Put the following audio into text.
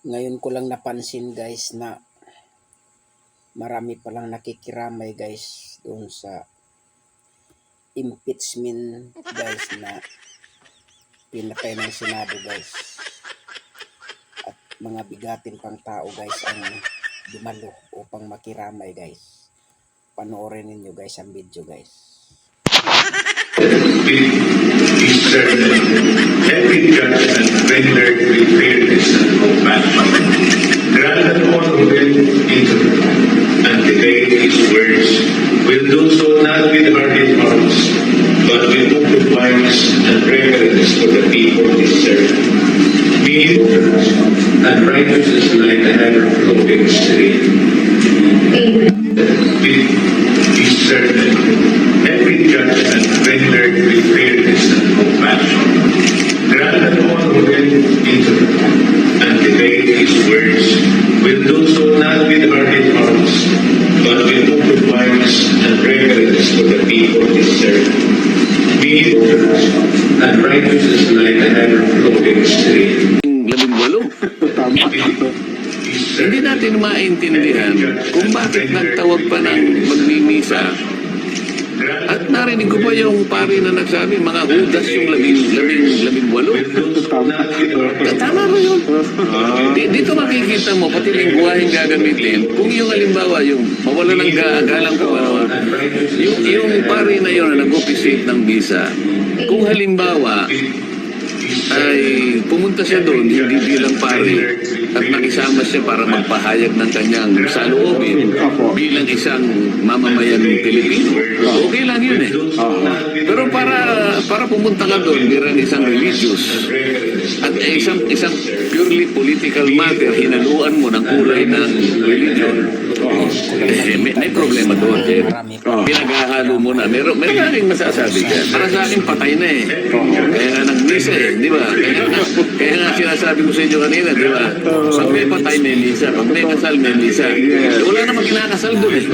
ngayon ko lang napansin guys na marami palang nakikiramay guys doon sa impeachment guys na pinatay ng Senado guys. At mga bigatin pang tao guys ang dumalo upang makiramay guys. Panoorin ninyo guys ang video guys. Every judgment rendered with fairness and debate his words will do so not with hardened hearts, but with open minds and reverence for the people he served. Be it and righteousness like a ever-flowing stream. Be certain every judgment rendered with fairness and compassion. Grant that all who will interpret and debate his words and righteousness like a ever-flowing stream. labing walo. Hindi natin maintindihan kung bakit nagtawag pa ng magmimisa. At narinig ko pa yung pari na nagsabi, mga hudas yung labing, labing, labing walo. Tama ba yun? Di- Dito makikita mo, pati lingguhaheng gagamitin, kung yung halimbawa, yung mawala ng gaagalang ko, ano, yung, yung pari na yun na nag-officiate ng visa, kung halimbawa, ay pumunta siya doon hindi bilang pari at nakisama siya para magpahayag ng kanyang saloobin bilang isang mamamayan Pilipino. Okay lang yun eh. Pero para para pumunta ka doon bilang isang religious at isang isang purely political matter, hinaluan mo ng kulay ng religion, eh, may, may problema doon, Jeff. marami pa Pinaghahalo mo na. Meron, meron aking masasabi dyan. Para sa akin, patay na eh. Kaya nga nag-misa eh, di ba? Kaya, nga- kaya nga sinasabi ko sa inyo kanina, di ba? Pag may patay, may misa. Pag may kasal, may misa. Wala namang kinakasal doon eh.